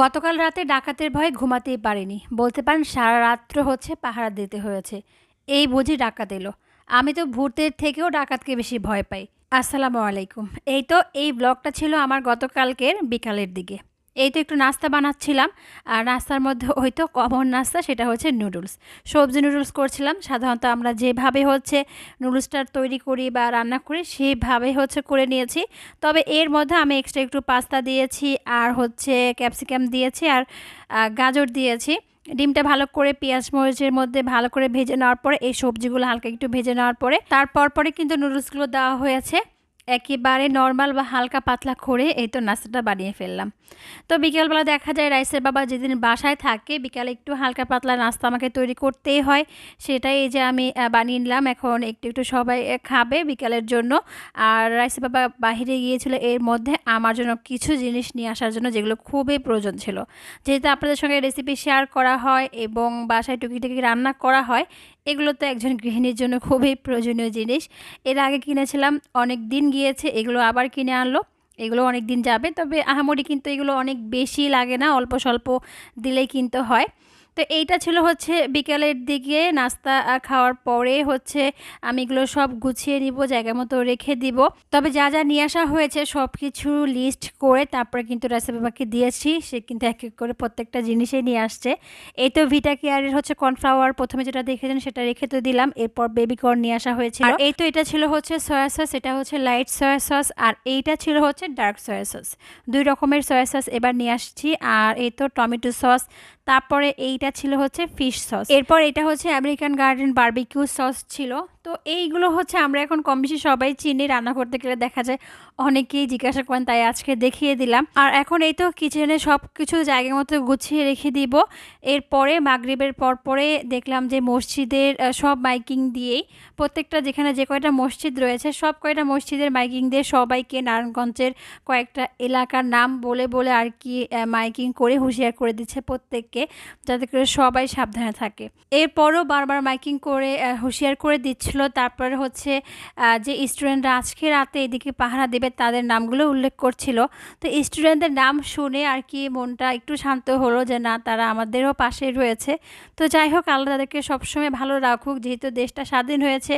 গতকাল রাতে ডাকাতের ভয়ে ঘুমাতেই পারিনি। বলতে পারেন সারা রাত্র হচ্ছে পাহারা দিতে হয়েছে। এই বুঝি ডাকাত এলো। আমি তো ভূতের থেকেও ডাকাতকে বেশি ভয় পাই। আসসালামু আলাইকুম। এই তো এই ব্লগটা ছিল আমার গতকালকের বিকালের দিকে। এই তো একটু নাস্তা বানাচ্ছিলাম। আর নাস্তার মধ্যে ওই তো কমন নাস্তা, সেটা হচ্ছে নুডলস সবজি নুডলস করছিলাম। সাধারণত আমরা যেভাবে হচ্ছে নুডলসটা তৈরি করি বা রান্না করি সেইভাবে হচ্ছে করে নিয়েছি। তবে এর মধ্যে আমি এক্সট্রা একটু পাস্তা দিয়েছি, আর হচ্ছে ক্যাপসিকাম দিয়েছি, আর গাজর দিয়েছি। ডিমটা ভালো করে পেঁয়াজ মরিচের মধ্যে ভালো করে ভেজে নেওয়ার পরে, এই সবজিগুলো হালকা একটু ভেজে নেওয়ার পরে, তারপর পরে কিন্তু নুডলসগুলো দেওয়া হয়েছে। একেবারে নর্মাল বা হালকা পাতলা করে এই তো নাস্তাটা বানিয়ে ফেললাম। তো বিকেলবেলা দেখা যায় রাইসের বাবা যেদিন বাসায় থাকে, বিকালে একটু হালকা পাতলা নাস্তা আমাকে তৈরি করতেই হয়। সেটাই এই যে আমি বানিয়ে নিলাম। এখন একটু একটু সবাই খাবে বিকালের জন্য। আর রাইসের বাবা বাহিরে গিয়েছিল এর মধ্যে আমার জন্য কিছু জিনিস নিয়ে আসার জন্য যেগুলো খুবই প্রয়োজন ছিল। যেহেতু আপনাদের সঙ্গে রেসিপি শেয়ার করা হয় এবং বাসায় টুকিটাকি রান্না করা হয় এগুলো তো একজন গৃহিণীর জন্য খুবই প্রয়োজনীয় জিনিস। এর আগে কিনেছিলাম, অনেক দিন গিয়েছে, এগুলো আবার কিনে আনলো। এগুলো অনেক দিন যাবে, তবে আহামরি কিন্তু এগুলো অনেক বেশি লাগে না, অল্প স্বল্প দিলেই কিন্তু হয়। তো এইটা ছিল হচ্ছে বিকালের দিকে নাস্তা খাওয়ার পরে হচ্ছে আমি এগুলো সব গুছিয়ে নিব, জায়গা মতো রেখে দিব। তবে যা যা নিয়ে আসা হয়েছে সব কিছু লিস্ট করে তারপরে কিন্তু রাসেবাবাকে দিয়েছি। সে কিন্তু এক এক করে প্রত্যেকটা জিনিসই নিয়ে আসছে। এই তো ভিটা কেয়ারের হচ্ছে কর্নফ্লাওয়ার প্রথমে যেটা দেখেছেন সেটা রেখে তো দিলাম। এরপর বেবি কর্ন নিয়ে আসা হয়েছিল। আর এই তো এটা ছিল হচ্ছে সয়া সস এটা হচ্ছে লাইট সয়া সস আর এইটা ছিল হচ্ছে ডার্ক সয়া সস দুই রকমের সয়া সস এবার নিয়ে আসছি। আর এই তো টমেটো সস তারপরে এইটা ছিল হচ্ছে ফিশ সস এরপর এটা হচ্ছে আমেরিকান গার্ডেন বার্বিকিউ সস ছিল। তো এইগুলো হচ্ছে আমরা এখন কম বেশি সবাই চিনি, রান্না করতে গেলে দেখা যায় অনেকেই জিজ্ঞাসা করেন, তাই আজকে দেখিয়ে দিলাম। আর এখন এই তো কিচেনে সব কিছু জায়গা মতো গুছিয়ে রেখে দিব। এরপরে মাগরিবের পর পরে দেখলাম যে মসজিদের সব মাইকিং দিয়েই প্রত্যেকটা যেখানে যে কয়টা মসজিদ রয়েছে, সব কয়টা মসজিদের মাইকিং দিয়ে সবাইকে নারায়ণগঞ্জের কয়েকটা এলাকার নাম বলে বলে আর কি মাইকিং করে হুঁশিয়ার করে দিচ্ছে প্রত্যেককে, যাতে করে সবাই সাবধানে থাকে। এরপরও বারবার মাইকিং করে হুঁশিয়ার করে দিচ্ছিল তারপরে হচ্ছে যে স্টুডেন্টরা আজকে রাতে এদিকে পাহারা দেবে, তাদের নামগুলো উল্লেখ করছিল। তো স্টুডেন্টদের নাম শুনে আর কি মনটা একটু শান্ত হলো যে না, তারা আমাদেরও পাশে রয়েছে। তো যাই হোক, আল্লাহ তাদেরকে সবসময় ভালো রাখুক। যেহেতু দেশটা স্বাধীন হয়েছে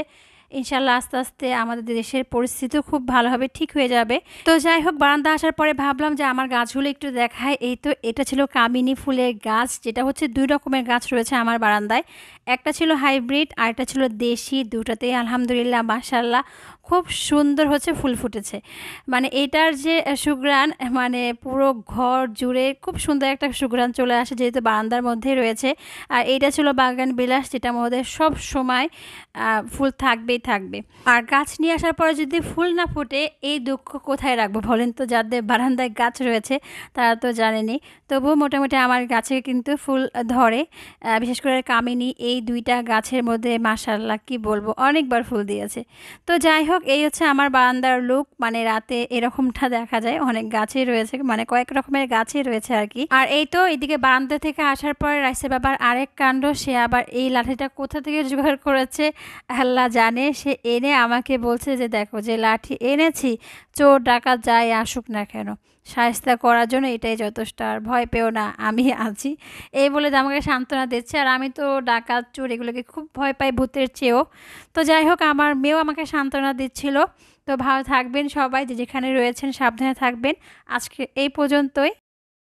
ইনশাল্লাহ আস্তে আস্তে আমাদের দেশের পরিস্থিতিও খুব ভালোভাবে ঠিক হয়ে যাবে। তো যাই হোক, বারান্দা আসার পরে ভাবলাম যে আমার গাছগুলো একটু দেখায় এই তো এটা ছিল কামিনী ফুলের গাছ, যেটা হচ্ছে দুই রকমের গাছ রয়েছে আমার বারান্দায়। একটা ছিল হাইব্রিড, আর একটা ছিল দেশি, দুটাতেই আলহামদুলিল্লাহ মাশাল্লাহ খুব সুন্দর হচ্ছে ফুল ফুটেছে। মানে এটার যে সুগ্রান মানে পুরো ঘর জুড়ে খুব সুন্দর একটা সুগ্রান চলে আসে যেহেতু বারান্দার মধ্যেই রয়েছে। আর এইটা ছিল বাগান বিলাস, যেটা মধ্যে সব সময় ফুল ফুল থাকবেই থাকবে। আর গাছ নিয়ে আসার পরে যদি ফুল না ফোটে, এই দুঃখ কোথায় রাখব বলেন তো? যাদের বারান্দায় গাছ রয়েছে, তারা তো জানেনি। তবুও মোটামুটি আমার গাছে কিন্তু ফুল ধরে। বিশেষ করে কামিনী, এই দুইটা গাছের মধ্যে মাসাল্লাহ কি বলব, অনেকবার ফুল দিয়েছে। তো যাই হোক, এই হচ্ছে আমার বারান্দার লুক মানে রাতে এরকমটা দেখা যায়। অনেক গাছই রয়েছে মানে কয়েক রকমের গাছই রয়েছে আর কি। আর এই তো এদিকে বারান্দা থেকে আসার পরে রাইসের বাবার আরেক কাণ্ড, সে আবার এই লাঠিটা কোথা থেকে জোগাড় করেছে, আল্লাহ জানে। সে এনে আমাকে বলছে যে, দেখো যে লাঠি এনেছি, চোর ডাকাত যাই আসুক না কেন। সাহস্তা করার জন্য এটাই যথেষ্ট, আর ভয় পেও না, আমি আছি। এই বলে আমাকে সান্ত্বনা দিচ্ছে, আর আমি তো ডাকাত, চোর এগুলোকে খুব ভয় পাই ভূতের চেয়েও। তো যাই হোক, আমার মেয়েও আমাকে সান্ত্বনা দিচ্ছিল। তো ভালো থাকবেন সবাই, যে যেখানে রয়েছেন সাবধানে থাকবেন। আজকে এই পর্যন্তই।